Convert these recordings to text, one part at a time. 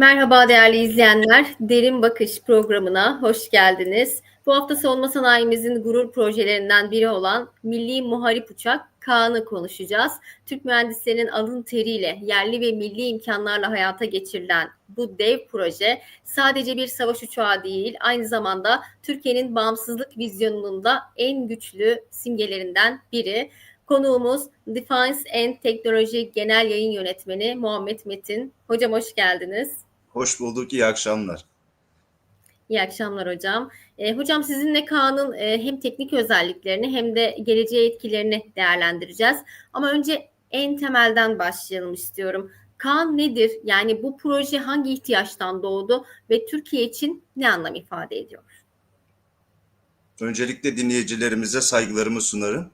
Merhaba değerli izleyenler. Derin Bakış programına hoş geldiniz. Bu hafta savunma sanayimizin gurur projelerinden biri olan Milli Muharip Uçak Kaan'ı konuşacağız. Türk mühendislerinin alın teriyle yerli ve milli imkanlarla hayata geçirilen bu dev proje sadece bir savaş uçağı değil, aynı zamanda Türkiye'nin bağımsızlık vizyonunun da en güçlü simgelerinden biri. Konuğumuz Defense and Teknoloji Genel Yayın Yönetmeni Muhammed Metin. Hocam hoş geldiniz. Hoş bulduk, iyi akşamlar. İyi akşamlar hocam. E, hocam sizinle Kaan'ın e, hem teknik özelliklerini hem de geleceğe etkilerini değerlendireceğiz. Ama önce en temelden başlayalım istiyorum. Kaan nedir? Yani bu proje hangi ihtiyaçtan doğdu ve Türkiye için ne anlam ifade ediyor? Öncelikle dinleyicilerimize saygılarımı sunarım.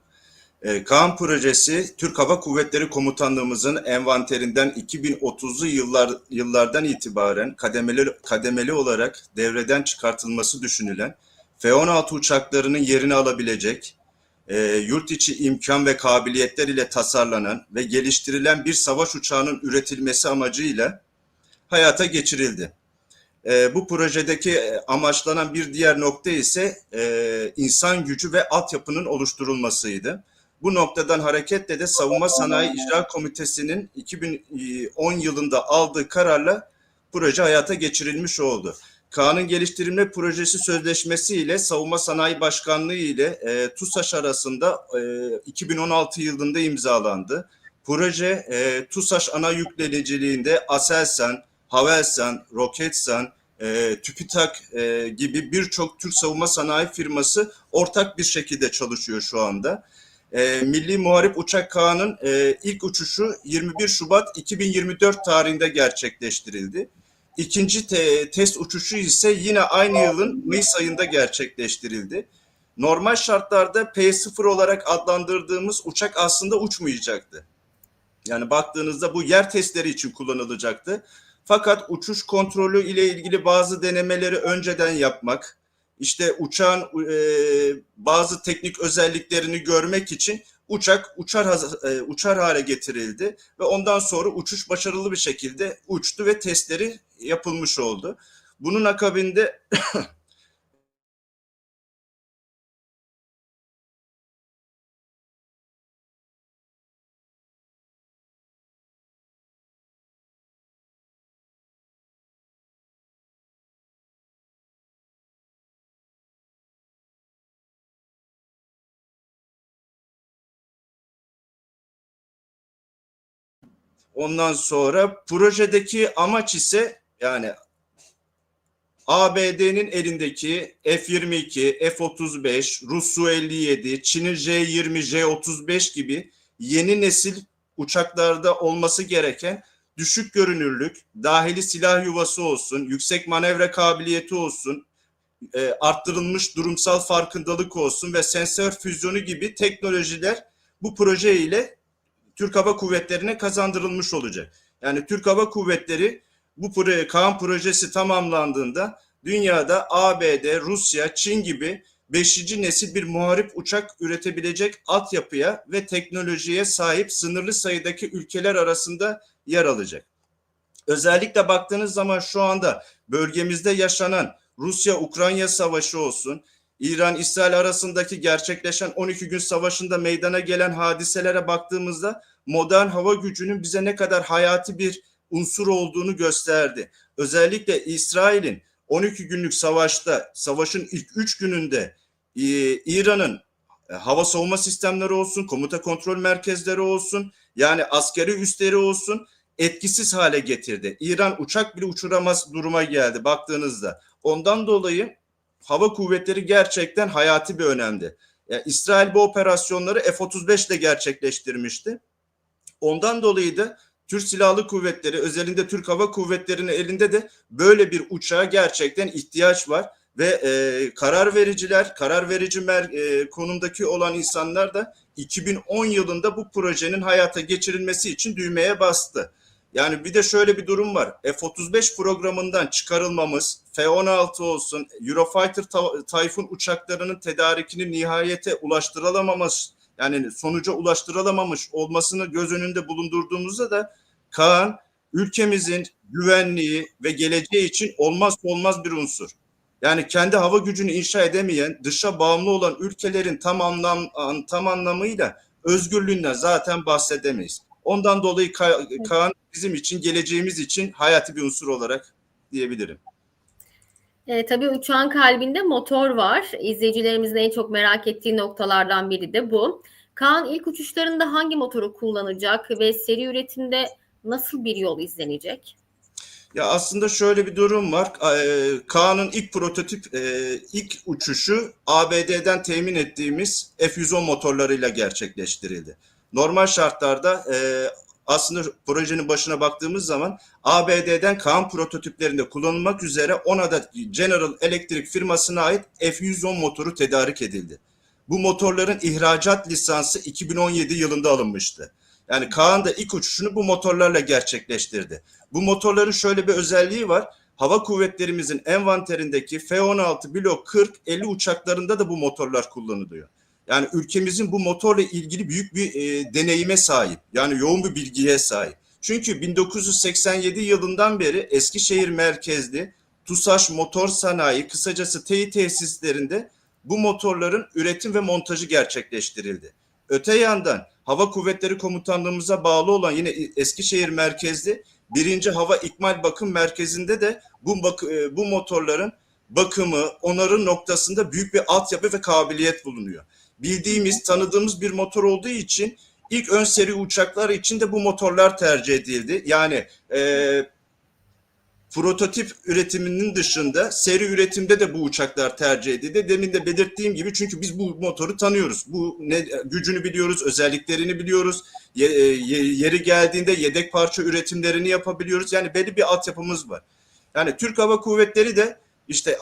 Ee, Kaan projesi Türk Hava Kuvvetleri Komutanlığımızın envanterinden 2030'lu yıllar yıllardan itibaren kademeli kademeli olarak devreden çıkartılması düşünülen F-16 uçaklarının yerini alabilecek e, yurt içi imkan ve kabiliyetler ile tasarlanan ve geliştirilen bir savaş uçağının üretilmesi amacıyla hayata geçirildi. E, bu projedeki amaçlanan bir diğer nokta ise e, insan gücü ve altyapının oluşturulmasıydı. Bu noktadan hareketle de Savunma Sanayi İcra Komitesi'nin 2010 yılında aldığı kararla proje hayata geçirilmiş oldu. Kaan'ın geliştirilme projesi sözleşmesi ile Savunma Sanayi Başkanlığı ile e, TUSAŞ arasında e, 2016 yılında imzalandı. Proje e, TUSAŞ ana yükleniciliğinde Aselsan, Havelsan, Roketsan, e, TÜBİTAK e, gibi birçok Türk savunma sanayi firması ortak bir şekilde çalışıyor şu anda. E, Milli Muharip Uçak Kağan'ın e, ilk uçuşu 21 Şubat 2024 tarihinde gerçekleştirildi. İkinci te, test uçuşu ise yine aynı yılın Mayıs ayında gerçekleştirildi. Normal şartlarda P0 olarak adlandırdığımız uçak aslında uçmayacaktı. Yani baktığınızda bu yer testleri için kullanılacaktı. Fakat uçuş kontrolü ile ilgili bazı denemeleri önceden yapmak, işte uçağın e, bazı teknik özelliklerini görmek için uçak uçar e, uçar hale getirildi ve ondan sonra uçuş başarılı bir şekilde uçtu ve testleri yapılmış oldu. Bunun akabinde Ondan sonra projedeki amaç ise yani ABD'nin elindeki F-22, F-35, Rus Su-57, Çin'in J-20, J-35 gibi yeni nesil uçaklarda olması gereken düşük görünürlük, dahili silah yuvası olsun, yüksek manevra kabiliyeti olsun, e, arttırılmış durumsal farkındalık olsun ve sensör füzyonu gibi teknolojiler bu proje ile Türk Hava Kuvvetleri'ne kazandırılmış olacak. Yani Türk Hava Kuvvetleri bu proje, Kaan projesi tamamlandığında dünyada ABD, Rusya, Çin gibi beşinci nesil bir muharip uçak üretebilecek altyapıya ve teknolojiye sahip sınırlı sayıdaki ülkeler arasında yer alacak. Özellikle baktığınız zaman şu anda bölgemizde yaşanan Rusya-Ukrayna savaşı olsun, İran-İsrail arasındaki gerçekleşen 12 gün savaşında meydana gelen hadiselere baktığımızda modern hava gücünün bize ne kadar hayati bir unsur olduğunu gösterdi. Özellikle İsrail'in 12 günlük savaşta, savaşın ilk 3 gününde e, İran'ın e, hava savunma sistemleri olsun, komuta kontrol merkezleri olsun, yani askeri üsleri olsun etkisiz hale getirdi. İran uçak bile uçuramaz duruma geldi baktığınızda. Ondan dolayı hava kuvvetleri gerçekten hayati bir önemli. Yani İsrail bu operasyonları F-35 ile gerçekleştirmişti. Ondan dolayı da Türk Silahlı Kuvvetleri özelinde Türk Hava Kuvvetleri'nin elinde de böyle bir uçağa gerçekten ihtiyaç var ve e, karar vericiler, karar verici mer, e, konumdaki olan insanlar da 2010 yılında bu projenin hayata geçirilmesi için düğmeye bastı. Yani bir de şöyle bir durum var. F-35 programından çıkarılmamız, F-16 olsun, Eurofighter Typhoon uçaklarının tedarikini nihayete ulaştırılamaması, yani sonuca ulaştırılamamış olmasını göz önünde bulundurduğumuzda da Kaan ülkemizin güvenliği ve geleceği için olmazsa olmaz bir unsur. Yani kendi hava gücünü inşa edemeyen, dışa bağımlı olan ülkelerin tam anlam tam anlamıyla özgürlüğünden zaten bahsedemeyiz. Ondan dolayı Ka- Kaan bizim için, geleceğimiz için hayati bir unsur olarak diyebilirim. E, tabii uçağın kalbinde motor var. İzleyicilerimizin en çok merak ettiği noktalardan biri de bu. Kaan ilk uçuşlarında hangi motoru kullanacak ve seri üretimde nasıl bir yol izlenecek? Ya aslında şöyle bir durum var. Ee, Kaan'ın ilk prototip, e, ilk uçuşu ABD'den temin ettiğimiz F-110 motorlarıyla gerçekleştirildi. Normal şartlarda e, aslında projenin başına baktığımız zaman ABD'den Kaan prototiplerinde kullanılmak üzere 10 adet General Electric firmasına ait F-110 motoru tedarik edildi. Bu motorların ihracat lisansı 2017 yılında alınmıştı. Yani Kaan da ilk uçuşunu bu motorlarla gerçekleştirdi. Bu motorların şöyle bir özelliği var. Hava kuvvetlerimizin envanterindeki F-16 Blok 40-50 uçaklarında da bu motorlar kullanılıyor. Yani ülkemizin bu motorla ilgili büyük bir e, deneyime sahip. Yani yoğun bir bilgiye sahip. Çünkü 1987 yılından beri Eskişehir merkezli TUSAŞ Motor Sanayi kısacası TEİ tesislerinde bu motorların üretim ve montajı gerçekleştirildi. Öte yandan Hava Kuvvetleri Komutanlığımıza bağlı olan yine Eskişehir merkezli birinci Hava İkmal Bakım Merkezi'nde de bu, bak bu motorların bakımı, onarım noktasında büyük bir altyapı ve kabiliyet bulunuyor. Bildiğimiz, tanıdığımız bir motor olduğu için ilk ön seri uçaklar için de bu motorlar tercih edildi. Yani e, prototip üretiminin dışında seri üretimde de bu uçaklar tercih edildi. Demin de belirttiğim gibi çünkü biz bu motoru tanıyoruz. Bu ne gücünü biliyoruz, özelliklerini biliyoruz. Ye, yeri geldiğinde yedek parça üretimlerini yapabiliyoruz. Yani belli bir altyapımız var. Yani Türk Hava Kuvvetleri de işte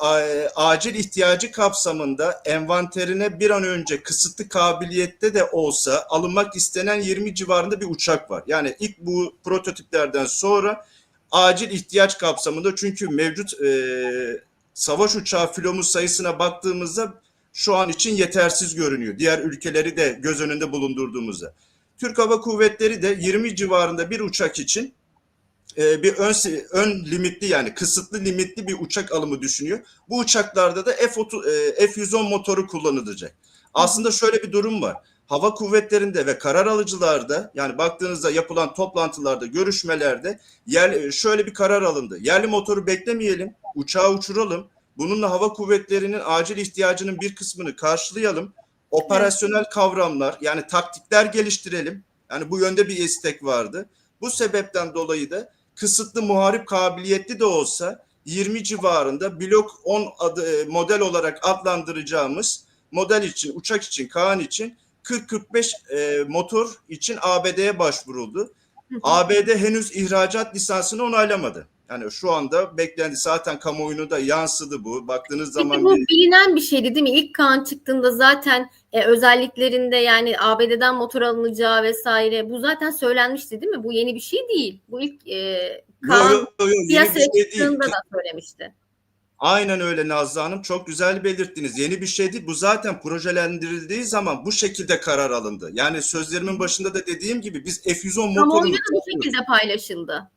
acil ihtiyacı kapsamında envanterine bir an önce kısıtlı kabiliyette de olsa alınmak istenen 20 civarında bir uçak var. Yani ilk bu prototiplerden sonra acil ihtiyaç kapsamında çünkü mevcut e, savaş uçağı filomuz sayısına baktığımızda şu an için yetersiz görünüyor. Diğer ülkeleri de göz önünde bulundurduğumuzda. Türk Hava Kuvvetleri de 20 civarında bir uçak için e, bir ön, ön limitli yani kısıtlı limitli bir uçak alımı düşünüyor. Bu uçaklarda da F-30, e, F-110 motoru kullanılacak. Aslında şöyle bir durum var hava kuvvetlerinde ve karar alıcılarda yani baktığınızda yapılan toplantılarda, görüşmelerde yer, şöyle bir karar alındı. Yerli motoru beklemeyelim, uçağı uçuralım. Bununla hava kuvvetlerinin acil ihtiyacının bir kısmını karşılayalım. Operasyonel kavramlar yani taktikler geliştirelim. Yani bu yönde bir istek vardı. Bu sebepten dolayı da kısıtlı muharip kabiliyetli de olsa 20 civarında blok 10 adı model olarak adlandıracağımız model için, uçak için, Kaan için 40-45 e, motor için ABD'ye başvuruldu. ABD henüz ihracat lisansını onaylamadı. Yani şu anda beklendi zaten kamuoyunu da yansıdı bu. Baktığınız Peki zaman bu bir... bilinen bir şeydi değil mi? İlk kan çıktığında zaten e, özelliklerinde yani ABD'den motor alınacağı vesaire bu zaten söylenmişti değil mi? Bu yeni bir şey değil. Bu ilk e, kan yo, yo, yo, yeni bir piyasaya şey değil. çıktığında da söylemişti. Aynen öyle Nazlı Hanım. Çok güzel belirttiniz. Yeni bir şey değil. Bu zaten projelendirildiği zaman bu şekilde karar alındı. Yani sözlerimin başında da dediğim gibi biz F-110 motorunu... Kamuoyuna da bu şekilde paylaşıldı.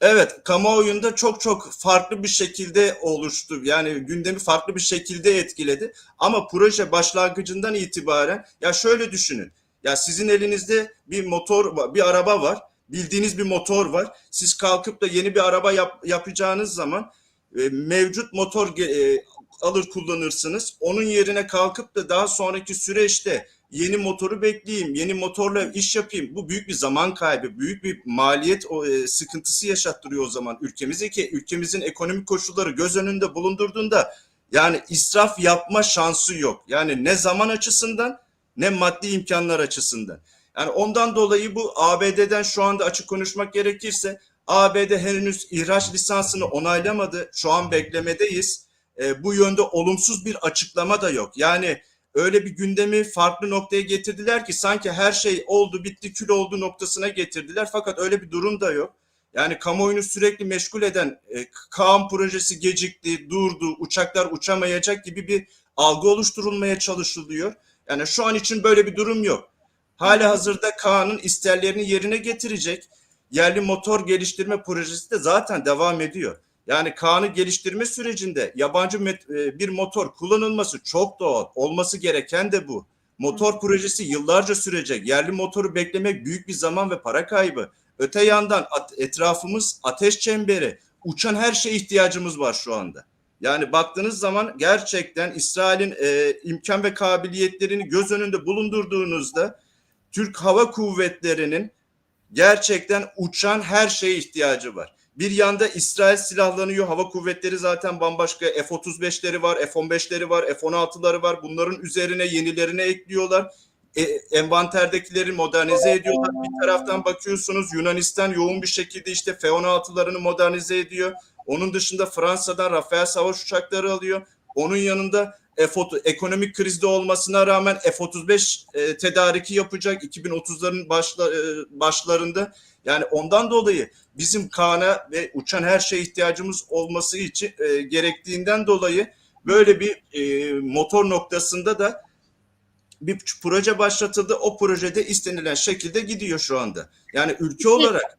Evet, kamuoyunda çok çok farklı bir şekilde oluştu. Yani gündemi farklı bir şekilde etkiledi. Ama proje başlangıcından itibaren ya şöyle düşünün. Ya sizin elinizde bir motor, bir araba var. Bildiğiniz bir motor var. Siz kalkıp da yeni bir araba yap, yapacağınız zaman e, mevcut motor e, alır kullanırsınız. Onun yerine kalkıp da daha sonraki süreçte yeni motoru bekleyeyim, yeni motorla iş yapayım. Bu büyük bir zaman kaybı, büyük bir maliyet e, sıkıntısı yaşattırıyor o zaman ülkemize ki ülkemizin ekonomik koşulları göz önünde bulundurduğunda yani israf yapma şansı yok. Yani ne zaman açısından ne maddi imkanlar açısından. Yani ondan dolayı bu ABD'den şu anda açık konuşmak gerekirse ABD henüz ihraç lisansını onaylamadı. Şu an beklemedeyiz. E, bu yönde olumsuz bir açıklama da yok. Yani öyle bir gündemi farklı noktaya getirdiler ki sanki her şey oldu bitti kül oldu noktasına getirdiler. Fakat öyle bir durum da yok. Yani kamuoyunu sürekli meşgul eden e, Kaan projesi gecikti, durdu, uçaklar uçamayacak gibi bir algı oluşturulmaya çalışılıyor. Yani şu an için böyle bir durum yok. Hala hazırda Kaan'ın isterlerini yerine getirecek yerli motor geliştirme projesi de zaten devam ediyor. Yani Kaan'ı geliştirme sürecinde yabancı e, bir motor kullanılması çok doğal. Olması gereken de bu. Motor projesi yıllarca sürecek. Yerli motoru beklemek büyük bir zaman ve para kaybı. Öte yandan etrafımız ateş çemberi. Uçan her şeye ihtiyacımız var şu anda. Yani baktığınız zaman gerçekten İsrail'in e, imkan ve kabiliyetlerini göz önünde bulundurduğunuzda Türk Hava Kuvvetleri'nin gerçekten uçan her şeye ihtiyacı var. Bir yanda İsrail silahlanıyor. Hava kuvvetleri zaten bambaşka F-35'leri var, F-15'leri var, F-16'ları var. Bunların üzerine yenilerini ekliyorlar. E, envanterdekileri modernize ediyorlar. Bir taraftan bakıyorsunuz Yunanistan yoğun bir şekilde işte F-16'larını modernize ediyor. Onun dışında Fransa'dan Rafael savaş uçakları alıyor. Onun yanında F-30 ekonomik krizde olmasına rağmen F-35 e, tedariki yapacak 2030'ların başla, e, başlarında. Yani ondan dolayı bizim Kaan'a ve uçan her şeye ihtiyacımız olması için e, gerektiğinden dolayı böyle bir e, motor noktasında da bir proje başlatıldı. O projede istenilen şekilde gidiyor şu anda. Yani ülke olarak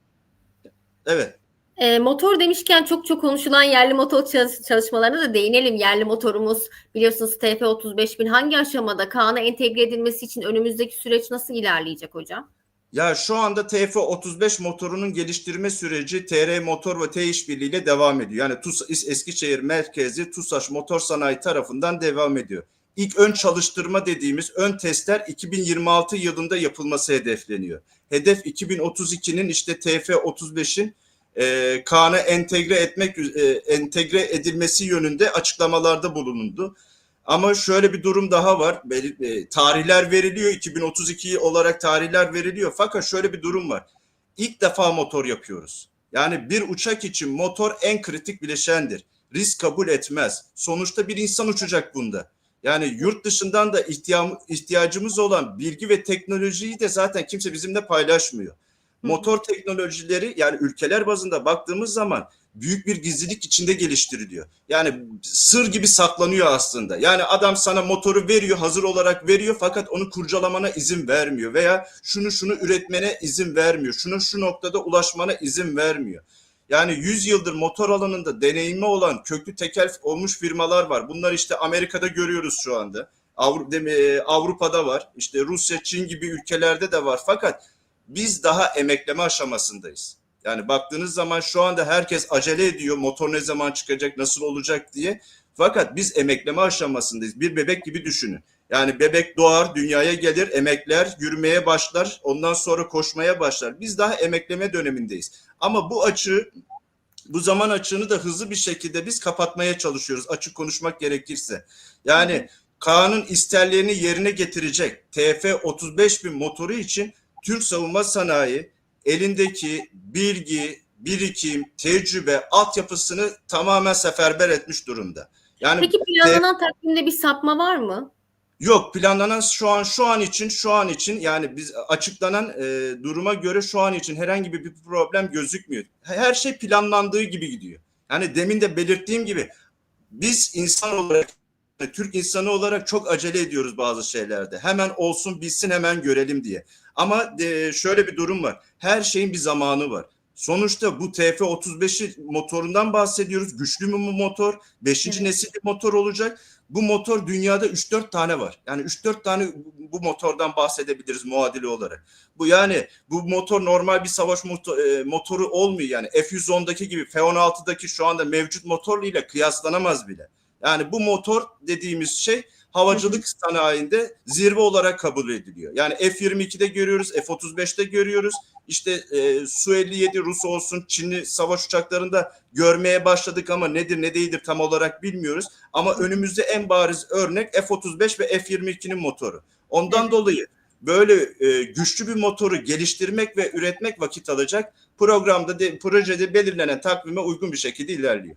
evet. E, motor demişken çok çok konuşulan yerli motor çalış- çalışmalarına da değinelim. Yerli motorumuz biliyorsunuz TF35000 hangi aşamada Kaan'a entegre edilmesi için önümüzdeki süreç nasıl ilerleyecek hocam? Ya şu anda TF35 motorunun geliştirme süreci TR Motor ve T İşbirliği ile devam ediyor. Yani TUS, Eskişehir merkezi TUSAŞ Motor Sanayi tarafından devam ediyor. İlk ön çalıştırma dediğimiz ön testler 2026 yılında yapılması hedefleniyor. Hedef 2032'nin işte TF35'in e, Kaan'a entegre etmek e, entegre edilmesi yönünde açıklamalarda bulunuldu. Ama şöyle bir durum daha var. E, tarihler veriliyor. 2032 olarak tarihler veriliyor. Fakat şöyle bir durum var. İlk defa motor yapıyoruz. Yani bir uçak için motor en kritik bileşendir. Risk kabul etmez. Sonuçta bir insan uçacak bunda. Yani yurt dışından da ihtiya- ihtiyacımız olan bilgi ve teknolojiyi de zaten kimse bizimle paylaşmıyor. Motor teknolojileri yani ülkeler bazında baktığımız zaman büyük bir gizlilik içinde geliştiriliyor. Yani sır gibi saklanıyor aslında. Yani adam sana motoru veriyor, hazır olarak veriyor fakat onu kurcalamana izin vermiyor veya şunu şunu üretmene izin vermiyor. Şunu şu noktada ulaşmana izin vermiyor. Yani 100 yıldır motor alanında deneyimi olan köklü tekel olmuş firmalar var. Bunlar işte Amerika'da görüyoruz şu anda. Avru- dem- e, Avrupa'da var. İşte Rusya, Çin gibi ülkelerde de var. Fakat biz daha emekleme aşamasındayız. Yani baktığınız zaman şu anda herkes acele ediyor motor ne zaman çıkacak nasıl olacak diye. Fakat biz emekleme aşamasındayız. Bir bebek gibi düşünün. Yani bebek doğar, dünyaya gelir, emekler, yürümeye başlar, ondan sonra koşmaya başlar. Biz daha emekleme dönemindeyiz. Ama bu açığı, bu zaman açığını da hızlı bir şekilde biz kapatmaya çalışıyoruz. Açık konuşmak gerekirse. Yani Kaan'ın isterlerini yerine getirecek TF 35 bin motoru için Türk savunma sanayi elindeki bilgi, birikim, tecrübe, altyapısını tamamen seferber etmiş durumda. Yani Peki planlanan takvimde bir sapma var mı? Yok planlanan şu an şu an için şu an için yani biz açıklanan e, duruma göre şu an için herhangi bir, bir problem gözükmüyor. Her şey planlandığı gibi gidiyor. Yani demin de belirttiğim gibi biz insan olarak Türk insanı olarak çok acele ediyoruz bazı şeylerde. Hemen olsun bilsin hemen görelim diye. Ama e, şöyle bir durum var. Her şeyin bir zamanı var. Sonuçta bu TF35'i motorundan bahsediyoruz. Güçlü mü bu motor? Beşinci Evet. nesil bir motor olacak. Bu motor dünyada 3-4 tane var. Yani 3-4 tane bu motordan bahsedebiliriz muadili olarak. Bu yani bu motor normal bir savaş motor, e, motoru olmuyor yani. F-110'daki gibi F-16'daki şu anda mevcut motorla kıyaslanamaz bile. Yani bu motor dediğimiz şey havacılık sanayinde zirve olarak kabul ediliyor. Yani F-22'de görüyoruz, F-35'te görüyoruz. İşte e, Su-57 Rus olsun, Çinli savaş uçaklarında görmeye başladık ama nedir ne değildir tam olarak bilmiyoruz. Ama önümüzde en bariz örnek F-35 ve F-22'nin motoru. Ondan Evet. dolayı böyle e, güçlü bir motoru geliştirmek ve üretmek vakit alacak. Programda de, projede belirlenen takvime uygun bir şekilde ilerliyor.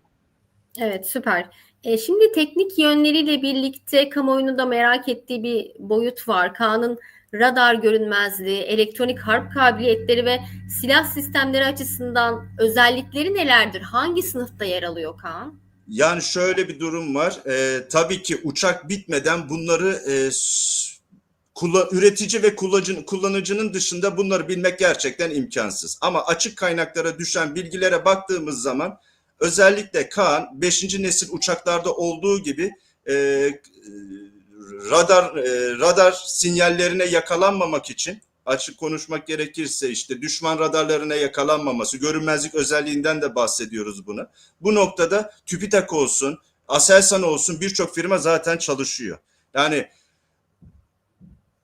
Evet süper. E, şimdi teknik yönleriyle birlikte kamuoyunun da merak ettiği bir boyut var. Kaan'ın radar görünmezliği, elektronik harp kabiliyetleri ve silah sistemleri açısından özellikleri nelerdir? Hangi sınıfta yer alıyor Kaan? Yani şöyle bir durum var. Ee, tabii ki uçak bitmeden bunları e, kullan- üretici ve kullanıcı, kullanıcının dışında bunları bilmek gerçekten imkansız. Ama açık kaynaklara düşen bilgilere baktığımız zaman özellikle Kaan 5. nesil uçaklarda olduğu gibi e, radar e, radar sinyallerine yakalanmamak için açık konuşmak gerekirse işte düşman radarlarına yakalanmaması, görünmezlik özelliğinden de bahsediyoruz bunu. Bu noktada TÜBİTAK olsun, Aselsan olsun birçok firma zaten çalışıyor. Yani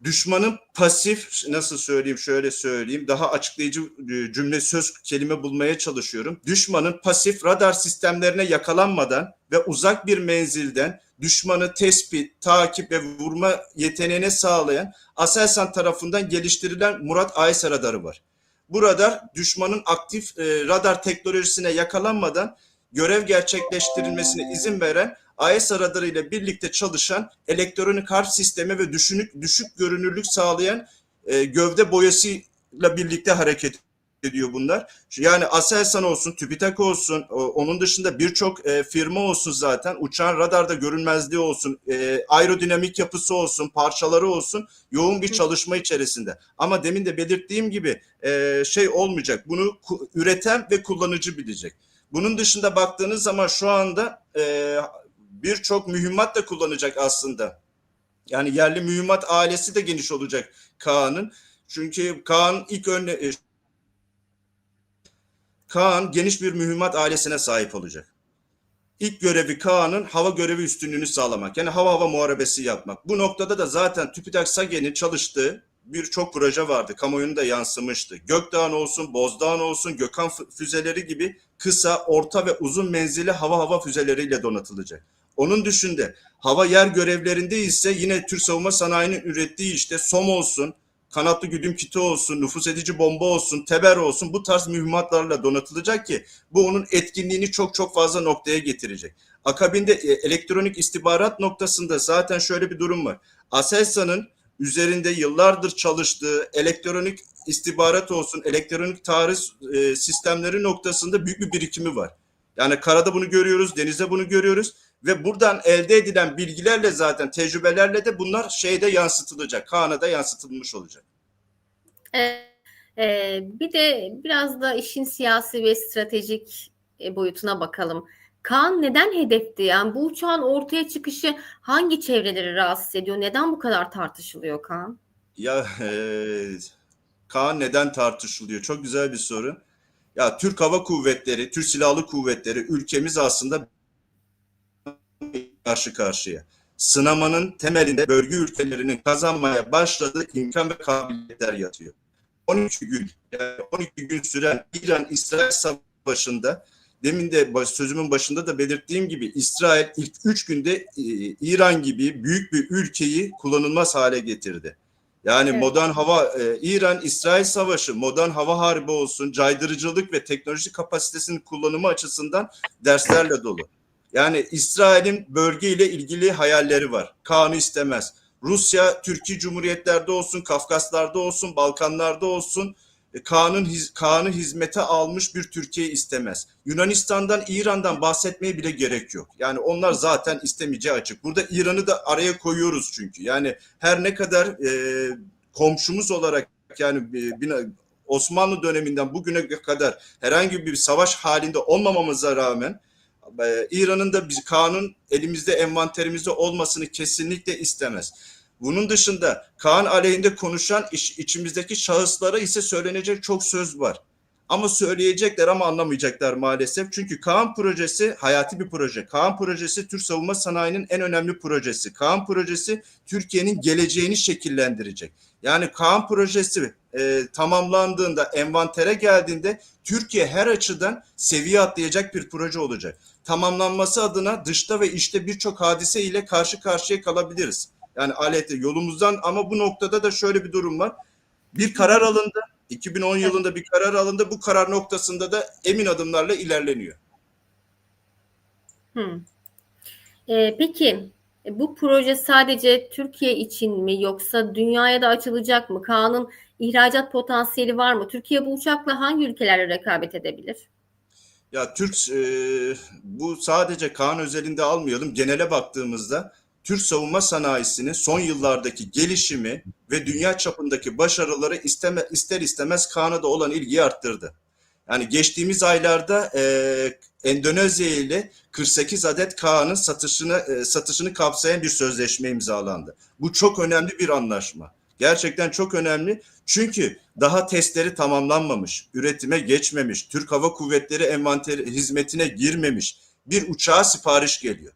düşmanın pasif nasıl söyleyeyim şöyle söyleyeyim daha açıklayıcı e, cümle söz kelime bulmaya çalışıyorum. Düşmanın pasif radar sistemlerine yakalanmadan ve uzak bir menzilden düşmanı tespit, takip ve vurma yeteneğine sağlayan Aselsan tarafından geliştirilen Murat AES radarı var. Bu radar düşmanın aktif e, radar teknolojisine yakalanmadan görev gerçekleştirilmesine izin veren AES radarı ile birlikte çalışan elektronik harp sistemi ve düşük, düşük görünürlük sağlayan e, gövde boyasıyla birlikte hareket ediyor bunlar. Yani Aselsan olsun, TÜBİTAK olsun, onun dışında birçok e, firma olsun zaten. Uçağın radarda görünmezliği olsun, e, aerodinamik yapısı olsun, parçaları olsun yoğun bir çalışma içerisinde. Ama demin de belirttiğim gibi e, şey olmayacak. Bunu üreten ve kullanıcı bilecek. Bunun dışında baktığınız zaman şu anda e, birçok mühimmat da kullanacak aslında. Yani yerli mühimmat ailesi de geniş olacak Kaan'ın. Çünkü Kaan ilk önle e, Kaan geniş bir mühimmat ailesine sahip olacak. İlk görevi Kaan'ın hava görevi üstünlüğünü sağlamak. Yani hava hava muharebesi yapmak. Bu noktada da zaten TÜBİTAK SAGE'nin çalıştığı birçok proje vardı. Kamuoyuna da yansımıştı. Gökdağ olsun, Bozdağ olsun, Gökhan fü- füzeleri gibi kısa, orta ve uzun menzili hava hava füzeleriyle donatılacak. Onun dışında hava yer görevlerinde ise yine Türk Savunma Sanayi'nin ürettiği işte SOM olsun, kanatlı güdüm kiti olsun, nüfus edici bomba olsun, teber olsun bu tarz mühimmatlarla donatılacak ki bu onun etkinliğini çok çok fazla noktaya getirecek. Akabinde e, elektronik istihbarat noktasında zaten şöyle bir durum var. Aselsan'ın üzerinde yıllardır çalıştığı elektronik istihbarat olsun, elektronik tarih e, sistemleri noktasında büyük bir birikimi var. Yani karada bunu görüyoruz, denizde bunu görüyoruz ve buradan elde edilen bilgilerle zaten tecrübelerle de bunlar şeyde yansıtılacak. Kaan'a da yansıtılmış olacak. Ee, e, bir de biraz da işin siyasi ve stratejik e, boyutuna bakalım. Kaan neden hedefti? Yani bu uçağın ortaya çıkışı hangi çevreleri rahatsız ediyor? Neden bu kadar tartışılıyor Kaan? Ya e, Kaan neden tartışılıyor? Çok güzel bir soru. Ya Türk Hava Kuvvetleri, Türk Silahlı Kuvvetleri ülkemiz aslında karşı karşıya. Sınamanın temelinde bölge ülkelerinin kazanmaya başladığı imkan ve kabiliyetler yatıyor. 12 gün, yani 12 gün süren İran-İsrail savaşında demin de baş- sözümün başında da belirttiğim gibi İsrail ilk 3 günde e, İran gibi büyük bir ülkeyi kullanılmaz hale getirdi. Yani Evet. modern hava e, İran-İsrail savaşı, modern hava harbi olsun, caydırıcılık ve teknoloji kapasitesinin kullanımı açısından derslerle dolu. Yani İsrail'in bölgeyle ilgili hayalleri var. Kaan'ı istemez. Rusya, Türkiye Cumhuriyetlerde olsun, Kafkaslarda olsun, Balkanlarda olsun e, Kaan'ın Kaan'ı hizmete almış bir Türkiye istemez. Yunanistan'dan, İran'dan bahsetmeye bile gerek yok. Yani onlar zaten istemeyeceği açık. Burada İran'ı da araya koyuyoruz çünkü. Yani her ne kadar e, komşumuz olarak yani e, bir- Osmanlı döneminden bugüne kadar herhangi bir savaş halinde olmamamıza rağmen e, İran'ın da biz Kaan'ın elimizde envanterimizde olmasını kesinlikle istemez. Bunun dışında Kaan aleyhinde konuşan iç- içimizdeki şahıslara ise söylenecek çok söz var. Ama söyleyecekler ama anlamayacaklar maalesef. Çünkü Kaan projesi hayati bir proje. Kaan projesi Türk savunma sanayinin en önemli projesi. Kaan projesi Türkiye'nin geleceğini şekillendirecek. Yani Kaan projesi e, tamamlandığında, envantere geldiğinde Türkiye her açıdan seviye atlayacak bir proje olacak. Tamamlanması adına dışta ve içte birçok hadise ile karşı karşıya kalabiliriz. Yani aleti yolumuzdan ama bu noktada da şöyle bir durum var. Bir karar alındı. 2010 yılında bir karar alındı. Bu karar noktasında da emin adımlarla ilerleniyor. Hı. Ee, peki e, bu proje sadece Türkiye için mi yoksa dünyaya da açılacak mı? Kaan'ın ihracat potansiyeli var mı? Türkiye bu uçakla hangi ülkelerle rekabet edebilir? Ya Türk e, bu sadece Kaan özelinde almayalım. Genele baktığımızda Türk savunma sanayisinin son yıllardaki gelişimi ve dünya çapındaki başarıları isteme, ister istemez Kaan'a da olan ilgiyi arttırdı. Yani geçtiğimiz aylarda e, Endonezya ile 48 adet Kaan'ın satışını e, satışını kapsayan bir sözleşme imzalandı. Bu çok önemli bir anlaşma. Gerçekten çok önemli. Çünkü daha testleri tamamlanmamış, üretime geçmemiş, Türk Hava Kuvvetleri envanteri hizmetine girmemiş bir uçağa sipariş geliyor.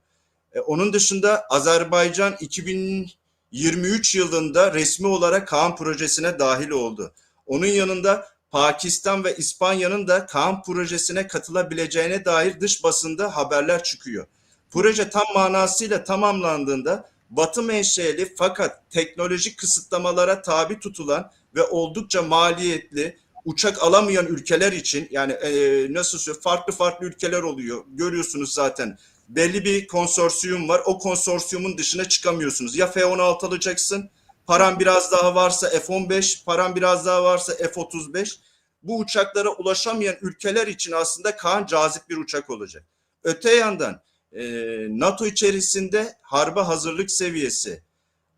E, onun dışında Azerbaycan 2023 yılında resmi olarak Kaan projesine dahil oldu. Onun yanında Pakistan ve İspanya'nın da Kaan projesine katılabileceğine dair dış basında haberler çıkıyor. Proje tam manasıyla tamamlandığında Batı menşeli fakat teknolojik kısıtlamalara tabi tutulan ve oldukça maliyetli uçak alamayan ülkeler için yani e, nasıl söyleyeyim farklı farklı ülkeler oluyor. Görüyorsunuz zaten belli bir konsorsiyum var. O konsorsiyumun dışına çıkamıyorsunuz. Ya F-16 alacaksın, paran biraz daha varsa F-15, paran biraz daha varsa F-35. Bu uçaklara ulaşamayan ülkeler için aslında Kaan cazip bir uçak olacak. Öte yandan e, NATO içerisinde harba hazırlık seviyesi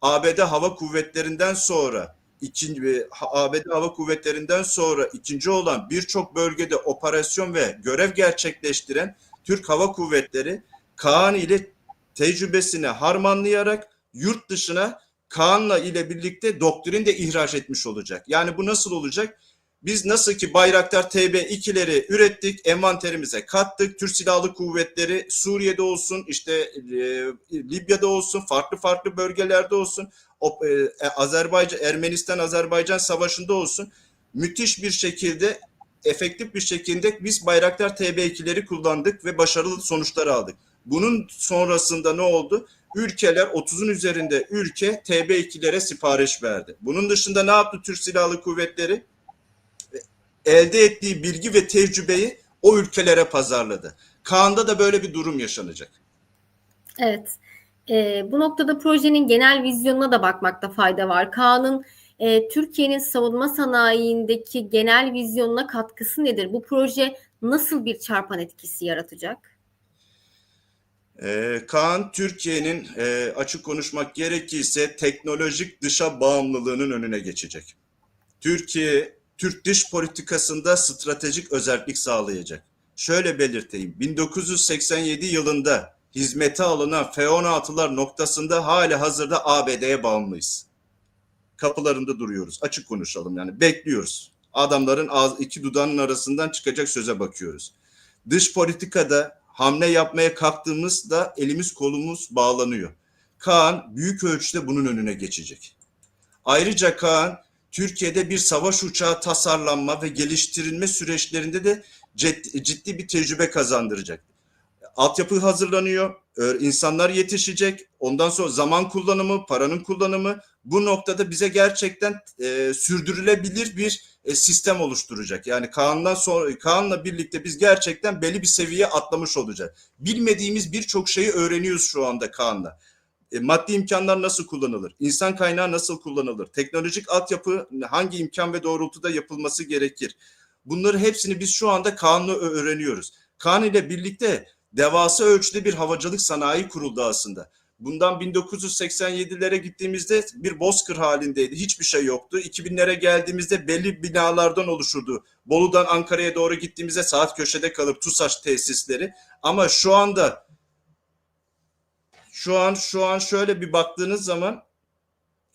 ABD Hava Kuvvetleri'nden sonra ikinci ABD Hava Kuvvetleri'nden sonra ikinci olan birçok bölgede operasyon ve görev gerçekleştiren Türk Hava Kuvvetleri Kaan ile tecrübesini harmanlayarak yurt dışına Kaan'la ile birlikte doktrin de ihraç etmiş olacak. Yani bu nasıl olacak? Biz nasıl ki Bayraktar TB2'leri ürettik, envanterimize kattık. Türk Silahlı Kuvvetleri Suriye'de olsun, işte e, Libya'da olsun, farklı farklı bölgelerde olsun, o, e, Azerbaycan, Ermenistan-Azerbaycan savaşında olsun. Müthiş bir şekilde, efektif bir şekilde biz Bayraktar TB2'leri kullandık ve başarılı sonuçlar aldık. Bunun sonrasında ne oldu? Ülkeler 30'un üzerinde ülke TB2'lere sipariş verdi. Bunun dışında ne yaptı Türk Silahlı Kuvvetleri? Elde ettiği bilgi ve tecrübeyi o ülkelere pazarladı. Kaan'da da böyle bir durum yaşanacak. Evet. E, bu noktada projenin genel vizyonuna da bakmakta fayda var. Kaan'ın e, Türkiye'nin savunma sanayindeki genel vizyonuna katkısı nedir? Bu proje nasıl bir çarpan etkisi yaratacak? Ee, Kaan Türkiye'nin e, açık konuşmak gerekirse teknolojik dışa bağımlılığının önüne geçecek. Türkiye Türk dış politikasında stratejik özellik sağlayacak. Şöyle belirteyim. 1987 yılında hizmete alınan F-16'lar noktasında hali hazırda ABD'ye bağımlıyız. Kapılarında duruyoruz. Açık konuşalım yani bekliyoruz. Adamların ağız, iki dudağının arasından çıkacak söze bakıyoruz. Dış politikada hamle yapmaya kalktığımızda elimiz kolumuz bağlanıyor. Kaan büyük ölçüde bunun önüne geçecek. Ayrıca Kaan Türkiye'de bir savaş uçağı tasarlanma ve geliştirilme süreçlerinde de ciddi bir tecrübe kazandıracak. Altyapı hazırlanıyor, insanlar yetişecek, ondan sonra zaman kullanımı, paranın kullanımı bu noktada bize gerçekten e, sürdürülebilir bir e, sistem oluşturacak. Yani Kaan'dan sonra Kaan'la birlikte biz gerçekten belli bir seviye atlamış olacak. Bilmediğimiz birçok şeyi öğreniyoruz şu anda Kaan'la. E, maddi imkanlar nasıl kullanılır? İnsan kaynağı nasıl kullanılır? Teknolojik altyapı hangi imkan ve doğrultuda yapılması gerekir? Bunları hepsini biz şu anda Kaan'la öğreniyoruz. Kaan ile birlikte devasa ölçüde bir havacılık sanayi kuruldu aslında. Bundan 1987'lere gittiğimizde bir bozkır halindeydi. Hiçbir şey yoktu. 2000'lere geldiğimizde belli binalardan oluşurdu. Bolu'dan Ankara'ya doğru gittiğimizde saat köşede kalır TUSAŞ tesisleri. Ama şu anda şu an şu an şöyle bir baktığınız zaman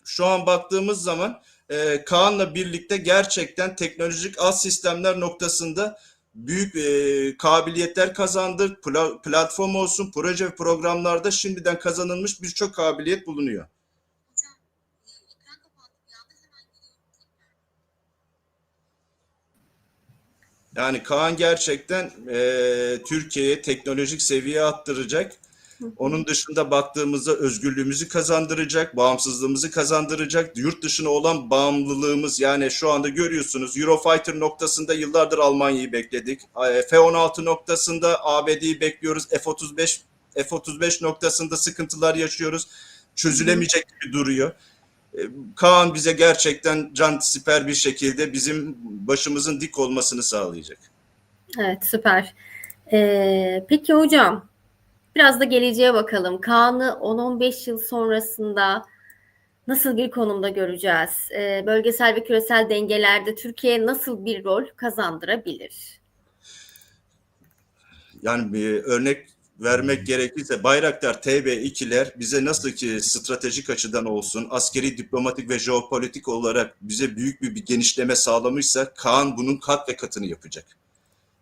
şu an baktığımız zaman e, Kaan'la birlikte gerçekten teknolojik alt sistemler noktasında büyük e, kabiliyetler kazandık. Pla, platform olsun, proje programlarda şimdiden kazanılmış birçok kabiliyet bulunuyor. Yani Kaan gerçekten e, Türkiye'ye teknolojik seviye attıracak. Onun dışında baktığımızda özgürlüğümüzü kazandıracak, bağımsızlığımızı kazandıracak, yurt dışına olan bağımlılığımız yani şu anda görüyorsunuz Eurofighter noktasında yıllardır Almanya'yı bekledik. F-16 noktasında ABD'yi bekliyoruz. F-35 F-35 noktasında sıkıntılar yaşıyoruz. Çözülemeyecek gibi duruyor. Kaan bize gerçekten can siper bir şekilde bizim başımızın dik olmasını sağlayacak. Evet süper. Ee, peki hocam Biraz da geleceğe bakalım. Kaan'ı 10-15 yıl sonrasında nasıl bir konumda göreceğiz? Ee, bölgesel ve küresel dengelerde Türkiye nasıl bir rol kazandırabilir? Yani bir örnek vermek gerekirse Bayraktar TB2'ler bize nasıl ki stratejik açıdan olsun, askeri, diplomatik ve jeopolitik olarak bize büyük bir, bir genişleme sağlamışsa Kaan bunun kat ve katını yapacak.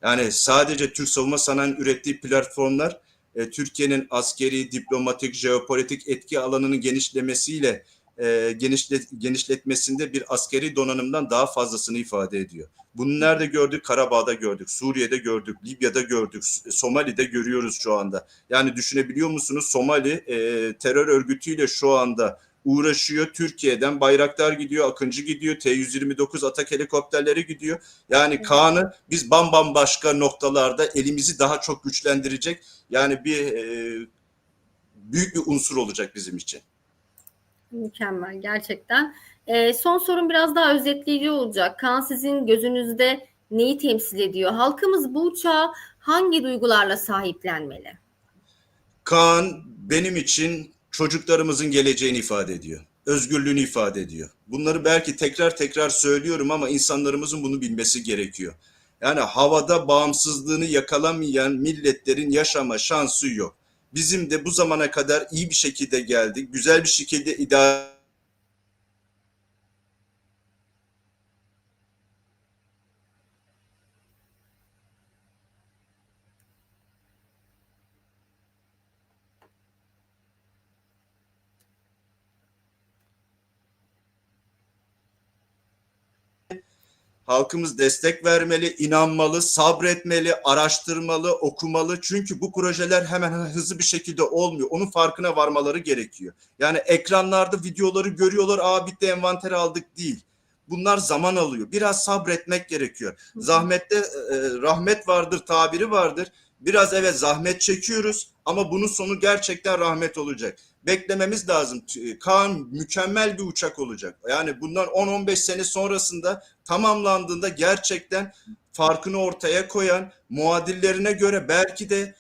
Yani sadece Türk savunma sanayinin ürettiği platformlar e, Türkiye'nin askeri, diplomatik, jeopolitik etki alanının genişlemesiyle e, genişlet, genişletmesinde bir askeri donanımdan daha fazlasını ifade ediyor. Bunu nerede gördük? Karabağ'da gördük, Suriye'de gördük, Libya'da gördük, Somali'de görüyoruz şu anda. Yani düşünebiliyor musunuz? Somali e, terör örgütüyle şu anda uğraşıyor. Türkiye'den Bayraktar gidiyor, Akıncı gidiyor, T-129 atak helikopterleri gidiyor. Yani Kaan'ı biz bambaşka noktalarda elimizi daha çok güçlendirecek yani bir e, büyük bir unsur olacak bizim için. Mükemmel gerçekten. Ee, son sorum biraz daha özetleyici olacak. Kaan sizin gözünüzde neyi temsil ediyor? Halkımız bu uçağa hangi duygularla sahiplenmeli? Kaan benim için çocuklarımızın geleceğini ifade ediyor. Özgürlüğünü ifade ediyor. Bunları belki tekrar tekrar söylüyorum ama insanlarımızın bunu bilmesi gerekiyor. Yani havada bağımsızlığını yakalamayan milletlerin yaşama şansı yok. Bizim de bu zamana kadar iyi bir şekilde geldik. Güzel bir şekilde idare Halkımız destek vermeli, inanmalı, sabretmeli, araştırmalı, okumalı. Çünkü bu projeler hemen hızlı bir şekilde olmuyor. Onun farkına varmaları gerekiyor. Yani ekranlarda videoları görüyorlar, aa bitti envanter aldık değil. Bunlar zaman alıyor. Biraz sabretmek gerekiyor. Zahmette e, rahmet vardır, tabiri vardır. Biraz evet zahmet çekiyoruz ama bunun sonu gerçekten rahmet olacak. Beklememiz lazım. Kaan mükemmel bir uçak olacak. Yani bundan 10-15 sene sonrasında tamamlandığında gerçekten farkını ortaya koyan, muadillerine göre belki de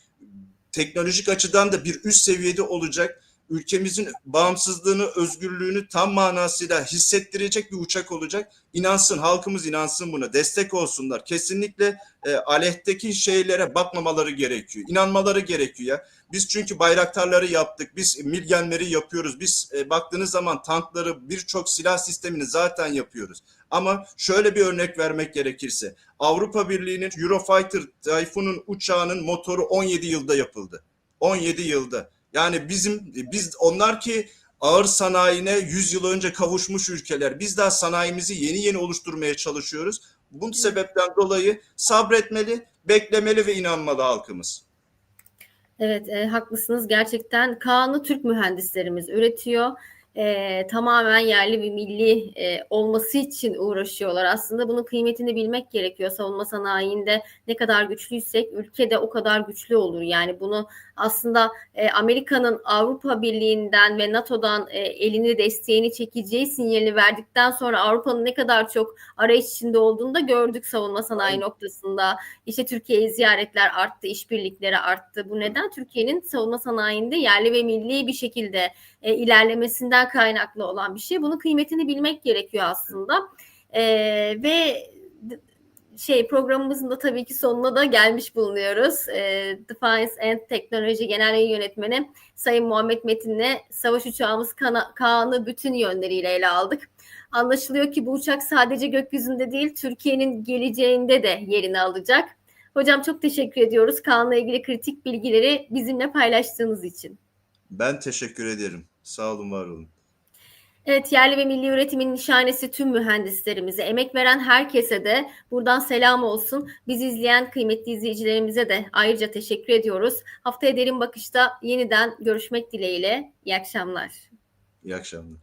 teknolojik açıdan da bir üst seviyede olacak ülkemizin bağımsızlığını, özgürlüğünü tam manasıyla hissettirecek bir uçak olacak. İnansın, halkımız inansın buna, destek olsunlar. Kesinlikle e, aleyhteki şeylere bakmamaları gerekiyor. İnanmaları gerekiyor ya. Biz çünkü bayraktarları yaptık, biz milgenleri yapıyoruz. Biz e, baktığınız zaman tankları, birçok silah sistemini zaten yapıyoruz. Ama şöyle bir örnek vermek gerekirse, Avrupa Birliği'nin Eurofighter Typhoon'un uçağının motoru 17 yılda yapıldı. 17 yılda. Yani bizim biz onlar ki ağır sanayine 100 yıl önce kavuşmuş ülkeler. Biz daha sanayimizi yeni yeni oluşturmaya çalışıyoruz. Bu sebepten dolayı sabretmeli, beklemeli ve inanmalı halkımız. Evet, e, haklısınız. Gerçekten Kaan'ı Türk mühendislerimiz üretiyor. E, tamamen yerli ve milli e, olması için uğraşıyorlar. Aslında bunun kıymetini bilmek gerekiyor. Savunma sanayinde ne kadar güçlüysek ülkede o kadar güçlü olur. Yani bunu aslında e, Amerika'nın Avrupa Birliği'nden ve NATO'dan e, elini desteğini çekeceği sinyali verdikten sonra Avrupa'nın ne kadar çok arayış içinde olduğunu da gördük savunma sanayi Aynen. noktasında. İşte Türkiye'ye ziyaretler arttı, işbirlikleri arttı. Bu neden Türkiye'nin savunma sanayinde yerli ve milli bir şekilde e, ilerlemesinden kaynaklı olan bir şey. Bunun kıymetini bilmek gerekiyor aslında. E, ve şey programımızın da tabii ki sonuna da gelmiş bulunuyoruz. E, Defense and Teknoloji Genel Yayın Yönetmeni Sayın Muhammed Metin'le savaş uçağımız Kana- Kaan'ı bütün yönleriyle ele aldık. Anlaşılıyor ki bu uçak sadece gökyüzünde değil Türkiye'nin geleceğinde de yerini alacak. Hocam çok teşekkür ediyoruz Kaan'la ilgili kritik bilgileri bizimle paylaştığınız için. Ben teşekkür ederim. Sağ olun, var olun. Evet, yerli ve milli üretimin nişanesi tüm mühendislerimize, emek veren herkese de buradan selam olsun. Bizi izleyen kıymetli izleyicilerimize de ayrıca teşekkür ediyoruz. Haftaya Derin Bakış'ta yeniden görüşmek dileğiyle. İyi akşamlar. İyi akşamlar.